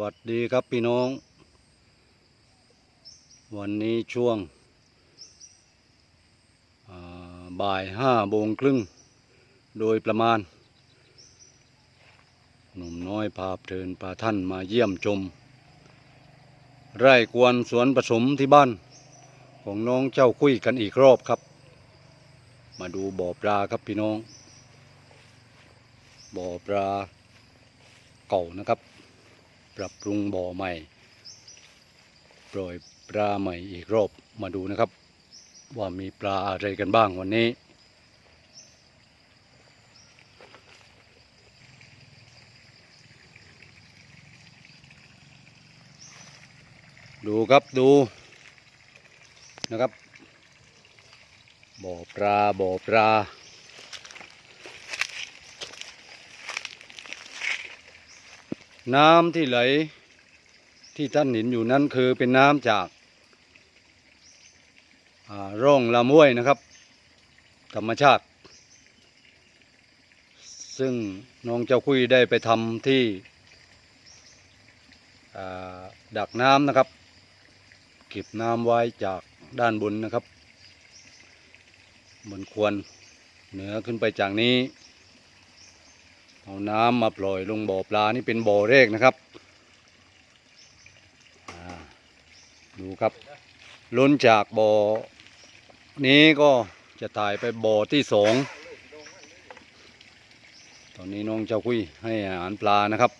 วัสดีครับพี่น้อง วันนี้ช่วงบ่ายห้าโมงครึ่ง โดยประมาณ หนุ่มน้อยพาเพลินพาท่านมาเยี่ยมชม ไร่กวนสวนผสมที่บ้าน ของน้องเจ้าคุยกันอีกรอบครับ มาดูบ่อปลาครับพี่น้อง บ่อปลาเก่านะครับ ปรับปรุงบ่อใหม่ ปล่อยปลาใหม่อีกรอบมาดูนะครับ ว่ามีปลาอะไรกันบ้างวันนี้ ดูครับดูนะครับบ่อปลาบ่อปลา น้ำที่ไหลที่ท่านเห็นอยู่นั้นคือเป็นน้ำจาการ่องลำห้วยนะครับ ธรรมชาติ ซึ่งน้องเจ้าคุยได้ไปทำที่ดักน้ำนะครับ เก็บน้ำไว้จากด้านบนนะครับ บนควรเหนือขึ้นไปจากนี้ เอาน้ำมาปล่อยลงบ่อปลานี่เป็นบ่อแรกนะครับดูครับ ล้นจากบ่อ นี้ก็จะถ่ายไปบ่อที่สองตอนนี้น้องเจ้าคุยให้อาหารปลานะครับ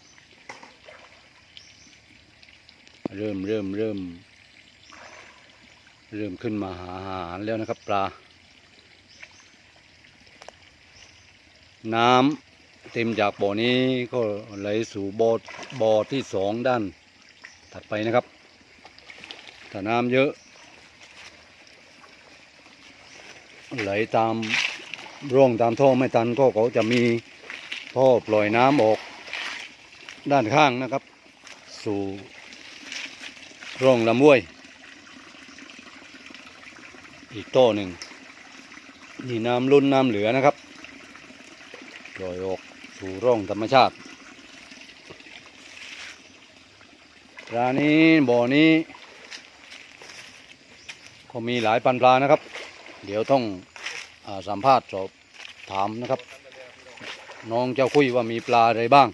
เริ่มเริ่มเริ่ม เริ่มขึ้นมาหาอาหารแล้วนะครับปลา น้ำ เต็มจากบ่อนี้ก็ไหลสู่บ่อบ่อที่สองด้านถัดไปนะครับถ้าน้ำเยอะ ไหลตามร่องตามท่อไม่ตันก็เขาจะมีท่อปล่อยน้ำออกด้านข้างนะครับ สู่ร่องลำห้วย อีกท่อหนึ่งนี่น้ำล้นน้ำเหลือนะครับปล่อยออก สู่ร่องธรรมชาติปลานี้บ่อนี้ ก็มีหลายพันปลานะครับ เดี๋ยวต้องอสัมภาษณ์สอบถามนะครับ น้องเจ้าคุยว่ามีปลาอะไรบ้าง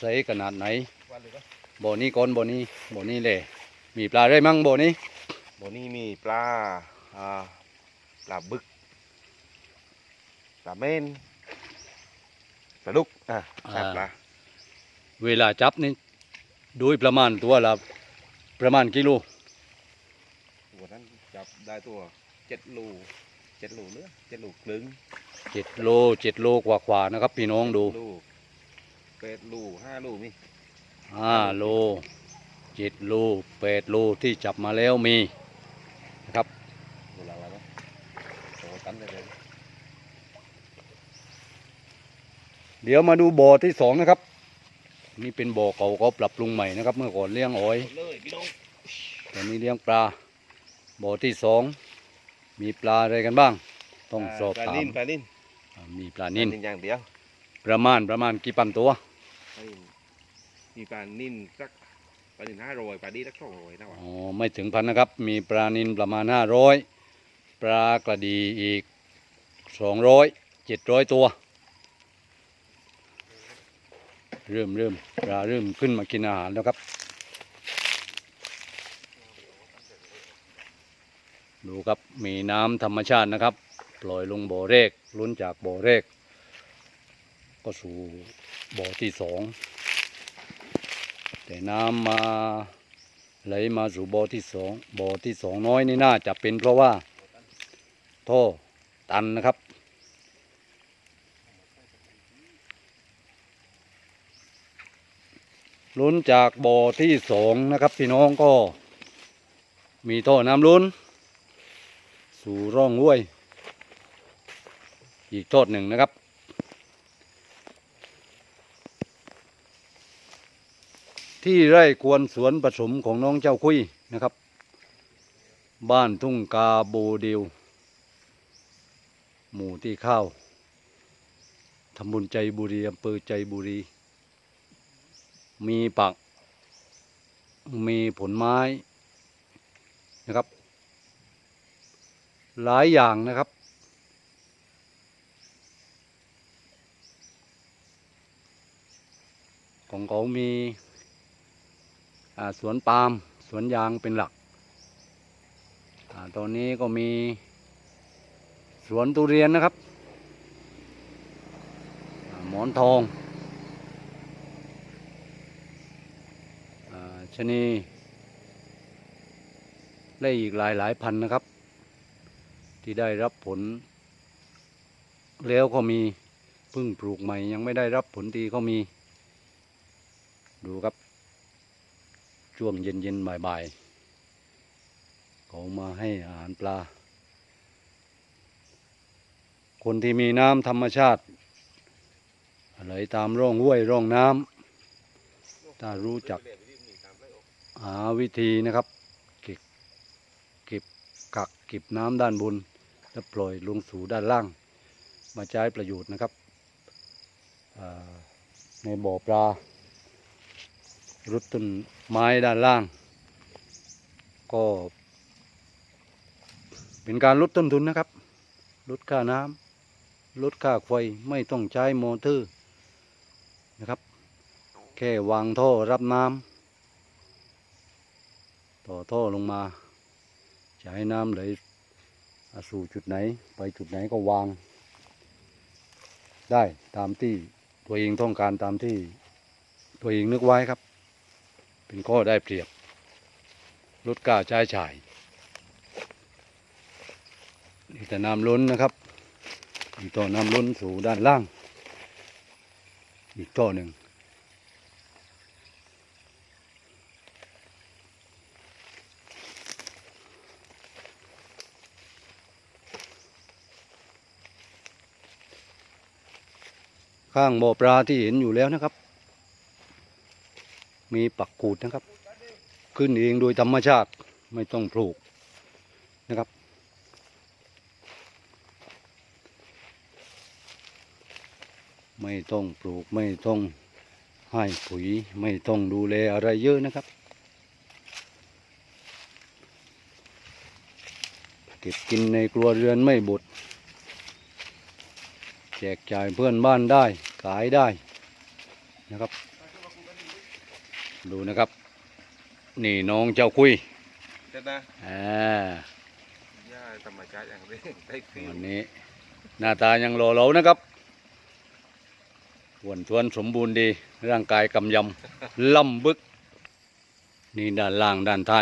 ใส่ขนาดไหนบ่อนี้ก่อนบ่อนี้บ่อนี้เลยมีปลาอะไรมั่งบ่อนี้บนนี้มีปลาอ่าปลาบึกปลาเม่น ปลาดุกอะครับปลาเวลาจับนี่โดยประมาณตัวละประมาณกิโลวันนั้นจับได้ตัวเจ็ดลูเจ็ดลูเนื้อเจ็ดลูครึ่งเจ็ดโลเจ็ดโลกว่าๆนะครับ พี่น้องดูลูแปดลูห้าลูมีห้าโลเจ็ดโลแปดโลที่จับมาแล้วมีนะครับ ดูหลังแล้วนะสองตันได้เลย เดี๋ยวมาดูบ่อที่สองนะครับ นี่เป็นบ่อเก่าก็ปรับปรุงใหม่นะครับ เมื่อก่อนเลี้ยงอ้อยหมดเลยพี่น้องตอนนี้เลี้ยงปลา บ่อที่สองมีปลาอะไรกันบ้าง ต้องสอบปลาถามนิ่นปลานิ่นอ่ามีปลานิ่นปลอย่างเดียวประมาณประมาณกี่ปันตัวปลานิ่นมีปลานิ่นสักปลานิ่นห้าร้อยปลาดีสักสองร้อยนะวะอ๋อไม่ถึงพันนะครับ มีปลานินประมาณห้าร้อยปลากระดีอีกสองร้อยเจ็ดร้อยตัว เริ่มเริ่มปลาเริ่มขึ้นมากินอาหารแล้วครับ ดูครับมีน้ำธรรมชาตินะครับ ปล่อยลงบ่อแรกล้นจากบ่อแรก ก็สู่บ่อที่สองแต่น้ำมาไหลมาสู่บ่อที่สองบ่อที่สองน้อยนี่น่าจะเป็นเพราะว่าท่อตันนะครับ ล้นจากบ่อที่สองนะครับพี่น้องก็ มีท่อน้ำล้น สู่ร่องห้วย อีกทอดหนึ่งนะครับ ที่ไร่กวนสวนผสมของน้องเจ้าคุยนะครับ บ้านทุ่งกาโบเดียวหมู่ที่ข้าวทำบุญใจบุรีอำเภอใจบุรี มีปัก มีผลไม้นะครับ หลายอย่างนะครับ ของเขามีสวนปาล์มสวนยางเป็นหลักอตอนนี้ก็มีสวนทุเรียนนะครับ หมอนทองอา ชนีและอีกหลายหลายพันนะครับ ที่ได้รับผล แล้วก็มีพิ่งปลูกใหม่ ยังไม่ได้รับผลดีก็มี ดูครับ ช่วงเย็นเย็นบ่ายๆเขามาให้อาหารปลา คนที่มีน้ำธรรมชาติไหลตามร่องห้วยร่องน้ำถ้ารู้จัก หาวิธีนะครับเก็บเก็บกักเก็บน้ำด้านบน แล้วปล่อยลงสู่ด้านล่าง มาใช้ประโยชน์นะครับในบ่อปลารุดต้นไม้ด้านล่าง ก็ เป็นการลดต้นทุนนะครับ ลดค่าน้ำลดค่าไฟไม่ต้องใช้มอเตอร์นะครับ แค่วางท่อรับน้ำ ต่อท่อลงมาจะให้น้ำไหลสู่จุดไหนไปจุดไหนก็วาง ได้ตามที่ตัวเองต้องการตามที่ตัวเองนึกไว้ครับ เป็นข้อได้เปรียบลดค่าใช้จ่ายนี่แต่น้ำล้นนะครับอีกต่อน้ำล้นสู่ด้านล่าง อีกต่อหนึ่ง ข้างบ่อปลาที่เห็นอยู่แล้วนะครับ มีปักกูดนะครับ ขึ้นเองโดยธรรมชาติไม่ต้องปลูกนะครับ ไม่ต้องปลูกไม่ต้องให้ปุ๋ยไม่ต้องดูแลอะไรเยอะนะครับ เก็บกินในครัวเรือนไม่บด จกจ่ายเพื่อนบ้านได้ขายได้นะครับ ดูนะครับ นี่น้องเจ้าคุยเด็ดนะอ่าย่าธรรมชาติอย่างนี้ได้ฟรีวันนี้ หน้าตายังหล่อเหลานะครับอ้วนท้วนสมบูรณ์ดี ร่างกายกำยำล่ำบึก นี่ด้านล่างด้านใต้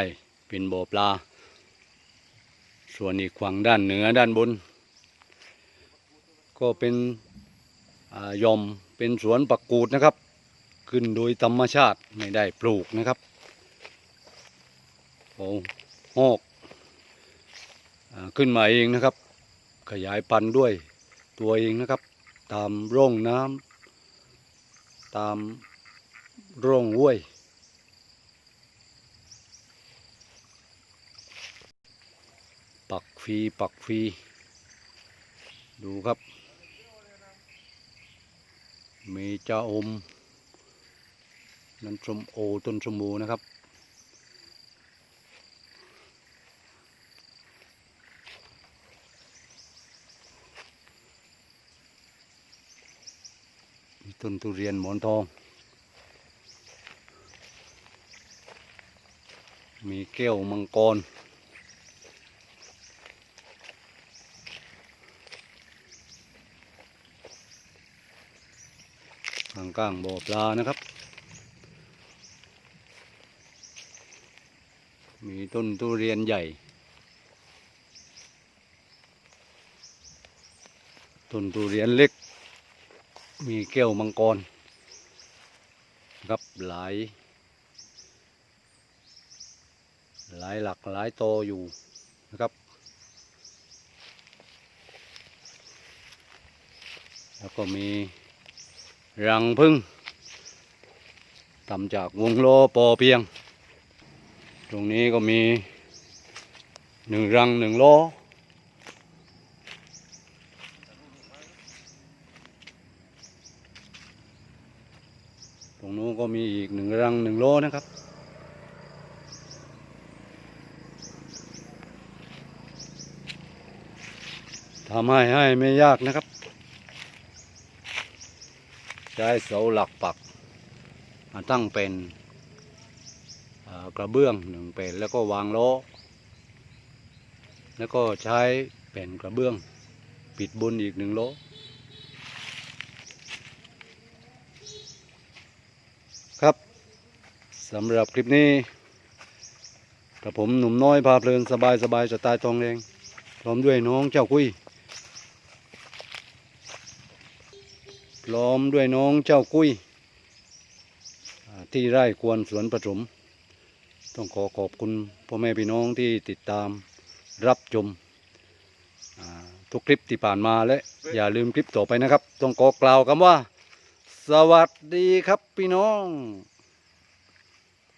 เป็นบ่อปลา ส่วนอีกฝั่งด้านเหนือด้านบน ก็เป็นยอมเป็นสวนปักกูดนะครับ ขึ้นโดยธรรมชาติไม่ได้ปลูกนะครับโอ้หอกอขึ้นมาเองนะครับ ขยายพันธุ์ด้วยตัวเองนะครับ ตามร่องน้ำตามร่องห้วยปักฟีปักฟีดูครับ มีเจ้าอมนั่นสมโอต้นสมโอนะครับมีต้นทุเรียนหมอนทอง มีแก้วมังกร ข้าง ก้างบ่อปลานะครับ มีต้นทุเรียนใหญ่ ต้นทุเรียนเล็ก มีแก้วมังกรครับหลาย หลายหลักหลายโตอยู่นะครับแล้วก็มี รังพึ่งทำจากวงโลปอเพียง ตรงนี้ก็มีหนึ่งรังหนึ่งโลตรงนู้นก็มีอีกหนึ่งรังหนึ่งโลนะครับทำให้ให้ไม่ยากนะครับ ใช้เสาหลักปักมาตั้งเป็นกระเบื้องหนึ่งเป็นแล้วก็วางล้อแล้วก็ใช้แผ่นกระเบื้อง ปิดบนอีกหนึ่งล้อครับสำหรับคลิปนี้กระผมหนุ่มน้อยพาเพลินสบายสบายจะตายทองแดงพร้อมด้วยน้องเจ้าคุย พร้อมด้วยน้องเจ้ากุ้ย ที่ไร่ควรสวนผสม ต้องขอขอบคุณพ่อแม่พี่น้องที่ติดตามรับชมทุกคลิปที่ผ่านมาและอย่าลืมคลิปต่อไปนะครับ ต้องขอกล่าวคำว่า สวัสดีครับพี่น้อง